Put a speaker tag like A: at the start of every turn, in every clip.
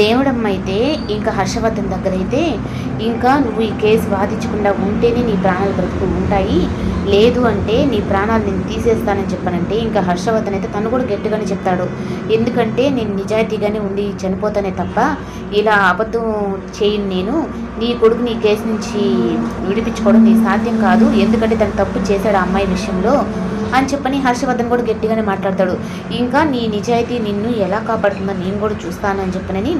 A: దేవుడమ్మ అయితే ఇంకా హర్షవర్ధన్ దగ్గర అయితే ఇంకా నువ్వు ఈ కేసు వాదించకుండా ఉంటేనే నీ ప్రాణాలు బ్రతుకు ఉంటాయి. లేదు అంటే నీ ప్రాణాలు నేను తీసేస్తానని చెప్పానంటే ఇంకా హర్షవర్ధన్ అయితే తను కూడా గట్టిగానే చెప్తాడు. ఎందుకంటే నేను నిజాయితీగానే ఉండి చనిపోతానే తప్ప ఇలా అబద్ధం చేయను నేను. నీ కొడుకు నీ కేసు నుంచి విడిపించుకోవడం నీ సాధ్యం కాదు. ఎందుకంటే తను తప్పు చేశాడు ఆ అమ్మాయి విషయంలో. అని చెప్పని హర్షవర్ధన్ కూడా గట్టిగానే మాట్లాడతాడు. ఇంకా నీ నిజాయితీ నిన్ను ఎలా కాపాడుతుందో నేను కూడా చూస్తానని చెప్పనని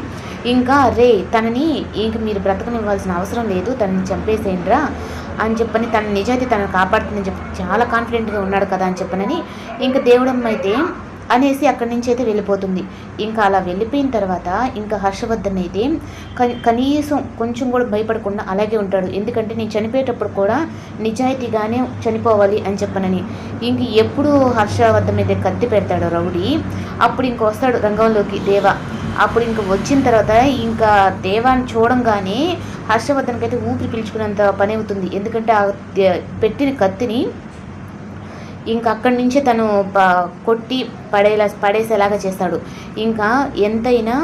A: ఇంకా రే తనని ఇంక మీరు బ్రతకనివ్వాల్సిన అవసరం లేదు తనని చంపేసేయండిరా అని చెప్పని తన నిజాయితీ తనను కాపాడుతుందని చెప్పి చాలా కాన్ఫిడెంట్గా ఉన్నాడు కదా అని చెప్పనని ఇంకా దేవుడమ్మ అయితే అనేసి అక్కడి నుంచి అయితే వెళ్ళిపోతుంది. ఇంకా అలా వెళ్ళిపోయిన తర్వాత ఇంకా హర్షవర్ధన్ అయితే కనీసం కొంచెం కూడా భయపడకుండా అలాగే ఉంటాడు. ఎందుకంటే నేను చనిపోయేటప్పుడు కూడా నిజాయితీగానే చనిపోవాలి అని చెప్పనని. ఇంక ఎప్పుడు హర్షవర్ధన్ మీద కత్తి పెడతాడు రౌడీ అప్పుడు ఇంక వస్తాడు రంగంలోకి దేవ. అప్పుడు ఇంక వచ్చిన తర్వాత ఇంకా దేవాన్ని చూడంగానే హర్షవర్ధన్కి అయితే ఊపిరి పీల్చుకునేంత పని అవుతుంది. ఎందుకంటే ఆ పెట్టిన కత్తిని ఇంకా అక్కడి నుంచే తను కొట్టి పడేలా పడేసేలాగా చేస్తాడు. ఇంకా ఎంతైనా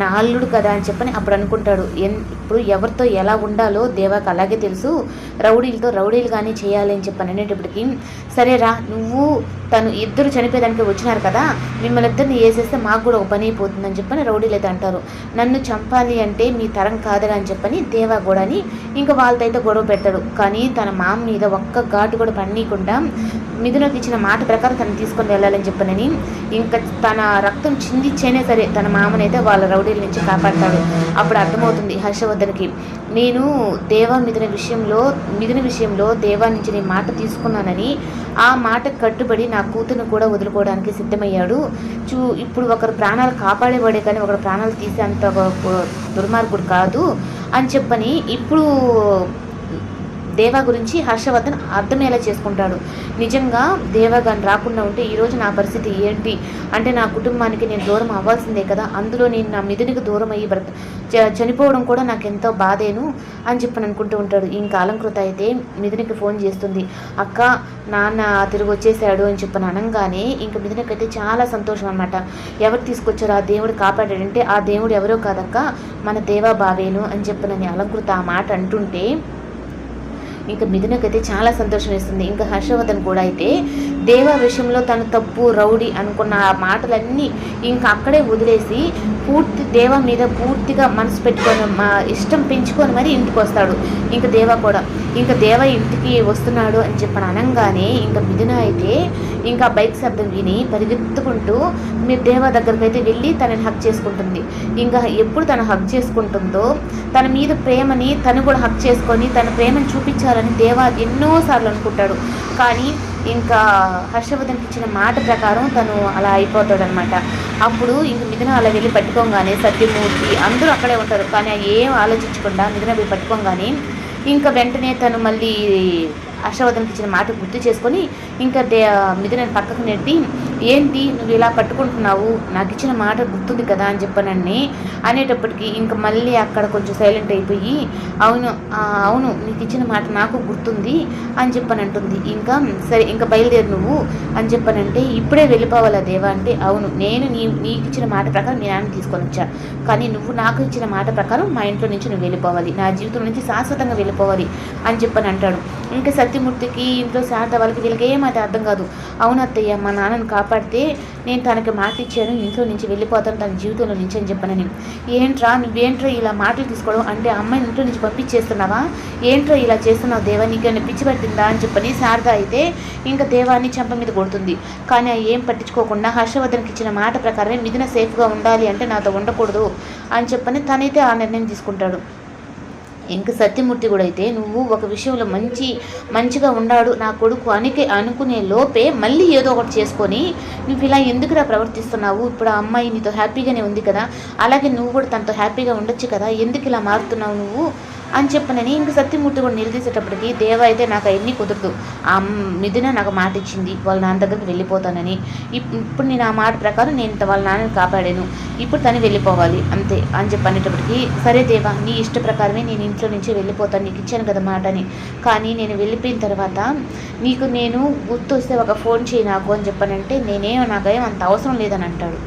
A: నా అల్లుడు కదా అని చెప్పని అప్పుడు అనుకుంటాడు. ఎన్ ఇప్పుడు ఎవరితో ఎలా ఉండాలో దేవాకి అలాగే తెలుసు. రౌడీలతో రౌడీలు కానీ చేయాలి అని చెప్పని అనేటప్పటికి సరేరా నువ్వు తను ఇద్దరు చనిపోయేదానికి వచ్చినారు కదా మిమ్మల్ని ఇద్దరిని వేసేస్తే మాకు కూడా ఒక పని అయిపోతుందని చెప్పని రౌడీలు అయితే అంటారు. నన్ను చంపాలి అంటే మీ తరం కాదురా అని చెప్పని దేవా కూడాని ఇంకా వాళ్ళతో అయితే గొడవ పెడతాడు. కానీ తన మామ మీద ఒక్క ఘాటు కూడా పన్నీయకుండా మిథునకు ఇచ్చిన మాట ప్రకారం తను తీసుకొని వెళ్ళాలని చెప్పనని ఇంకా తన రక్తం చిందిచ్చైనా సరే తన మామనైతే వాళ్ళ రౌడీల నుంచి కాపాడతాడు. అప్పుడు అర్థమవుతుంది హర్షవర్ధన్కి నేను దేవా మిథున విషయంలో మిథున విషయంలో దేవా నుంచి నేను మాట తీసుకున్నానని ఆ మాట కట్టుబడి నా కూతురును కూడా వదులుకోవడానికి సిద్ధమయ్యాడు. చూ ఇప్పుడు ఒకరు ప్రాణాలు కాపాడేవాడే కానీ ఒకరు ప్రాణాలు తీసేంత దుర్మార్గుడు కాదు అని చెప్పని ఇప్పుడు దేవా గురించి హర్షవర్ధన్ అర్థమయ్యేలా చేసుకుంటాడు. నిజంగా దేవా రాకుండా ఉంటే ఈరోజు నా పరిస్థితి ఏంటి? అంటే నా కుటుంబానికి నేను దూరం అవ్వాల్సిందే కదా. అందులో నేను నా మిదునికి దూరం అయ్యి బ్రత చనిపోవడం కూడా నాకు ఎంతో బాధేను అని చెప్పని అనుకుంటూ ఉంటాడు. ఇంకా అలంకృత అయితే మిథునికి ఫోన్ చేస్తుంది. అక్క నాన్న తిరిగి వచ్చేసాడు అని చెప్పని అనగానే ఇంకా మిథునకైతే చాలా సంతోషం అనమాట ఎవరు తీసుకొచ్చారు? ఆ దేవుడు కాపాడాడంటే ఆ దేవుడు ఎవరో కాదక్క? మన దేవా బావేను అని చెప్పనని అలంకృత ఆ మాట అంటుంటే ఇంకా మిథునకైతే చాలా సంతోషం ఇస్తుంది ఇంకా హర్షవర్ధన్ కూడా అయితే దేవ విషయంలో తను తప్పు రౌడీ అనుకున్న ఆ మాటలన్నీ ఇంకా అక్కడే వదిలేసి పూర్తి దేవ మీద పూర్తిగా మనసు పెట్టుకొని మా ఇష్టం పెంచుకొని మరి ఇంటికి వస్తాడు. ఇంకా దేవ కూడా ఇంకా దేవ ఇంటికి వస్తున్నాడు అని చెప్పని అనగానే ఇంకా మిథున అయితే ఇంకా బైక్ శబ్దం విని పరిగెత్తుకుంటూ మీరు దేవ దగ్గరికి అయితే వెళ్ళి తనని హక్ చేసుకుంటుంది. ఇంకా ఎప్పుడు తను హక్ చేసుకుంటుందో తన మీద ప్రేమని తను కూడా హక్ చేసుకొని తన ప్రేమను చూపించాలని దేవ ఎన్నోసార్లు అనుకుంటాడు. కానీ ఇంకా హర్షవర్ధన్కి ఇచ్చిన మాట ప్రకారం తను అలా అయిపోతాడనమాట. అప్పుడు ఇంక మిథున అలా వెళ్ళి పట్టుకోగానే సత్యమూర్తి అందరూ అక్కడే ఉంటారు కానీ ఏం ఆలోచించకుండా మిథున వెళ్ళి పట్టుకోగానే ఇంకా వెంటనే తను మళ్ళీ హర్షవర్ధన్కి ఇచ్చిన మాట గుర్తు చేసుకొని ఇంకా దే మిథున పక్కకు నెట్టి ఏంటి నువ్వు ఇలా పట్టుకుంటున్నావు? నాకు ఇచ్చిన మాట గుర్తుంది కదా అని చెప్పానండి అనేటప్పటికీ ఇంకా మళ్ళీ అక్కడ కొంచెం సైలెంట్ అయిపోయి అవును అవును నీకు ఇచ్చిన మాట నాకు గుర్తుంది అని చెప్పని అంటుంది ఇంకా సరే ఇంకా బయలుదేరు నువ్వు అని చెప్పనంటే ఇప్పుడే వెళ్ళిపోవాలా దేవా? అంటే అవును నేను నీ నీకు ఇచ్చిన మాట ప్రకారం మీ నాన్న తీసుకొని వచ్చా. కానీ నువ్వు నాకు ఇచ్చిన మాట ప్రకారం మా ఇంట్లో నుంచి నువ్వు వెళ్ళిపోవాలి. నా జీవితం నుంచి శాశ్వతంగా వెళ్ళిపోవాలి అని చెప్పని అంటాడు ఇంకా సత్యమూర్తికి ఇంట్లో శాంత వాళ్ళకి వీళ్ళకి ఏమైతే అర్థం కాదు. అవును అత్తయ్య మా నాన్నని కాపాడితే నేను తనకి మాట ఇచ్చాను ఇంట్లో నుంచి వెళ్ళిపోతాను తన జీవితంలో నుంచి అని చెప్పనని. ఏంట్రా నువ్వేంట్రా ఇలా మాటలు తీసుకోవడం? అంటే అమ్మాయిని ఇంట్లో నుంచి పంపించేస్తున్నావా? ఏంట్రా ఇలా చేస్తున్నావు దేవా? నీకేమైనా పిచ్చి పట్టిందా అని చెప్పని శారద అయితే ఇంకా దేవాన్ని చెంప మీద కొడుతుంది. కానీ ఏం పట్టించుకోకుండా హర్షవర్ధన్కి ఇచ్చిన మాట ప్రకారమే మిథున సేఫ్గా ఉండాలి అంటే నాతో ఉండకూడదు అని చెప్పని తనైతే ఆ నిర్ణయం తీసుకుంటాడు. ఇంక సత్యమూర్తి కూడా అయితే నువ్వు ఒక విషయంలో మంచి మంచిగా ఉన్నాడు నా కొడుకు అనికి అనుకునే లోపే మళ్ళీ ఏదో ఒకటి చేసుకొని నువ్వు ఇలా ఎందుకురా ప్రవర్తిస్తున్నావు? ఇప్పుడు ఆ అమ్మాయి నీతో హ్యాపీగానే ఉంది కదా. అలాగే నువ్వు కూడా తనతో హ్యాపీగా ఉండొచ్చు కదా. ఎందుకు ఇలా మారుతున్నావు నువ్వు? అని చెప్పనని ఇంక సత్యమూర్తి కూడా నిలదీసేటప్పటికి దేవ అయితే నాకు అవన్నీ కుదరదు. ఆ నిధిన నాకు మాట ఇచ్చింది. వాళ్ళ నాన్న దగ్గరికి వెళ్ళిపోతానని. ఇప్పుడు నేను ఆ మాట ప్రకారం నేను వాళ్ళ నాన్నని కాపాడాను. ఇప్పుడు తను వెళ్ళిపోవాలి. అంతే అని చెప్పనేటప్పటికి సరే దేవా నీ ఇష్ట ప్రకారమే నేను ఇంట్లో నుంచి వెళ్ళిపోతాను. నీకు ఇచ్చాను కదా మాట అని. కానీ నేను వెళ్ళిపోయిన తర్వాత నీకు నేను గుర్తొస్తే ఒక ఫోన్ చేయి నాకు అని చెప్పానంటే నేనేం నాకేం అంత అవసరం లేదని అంటాడు.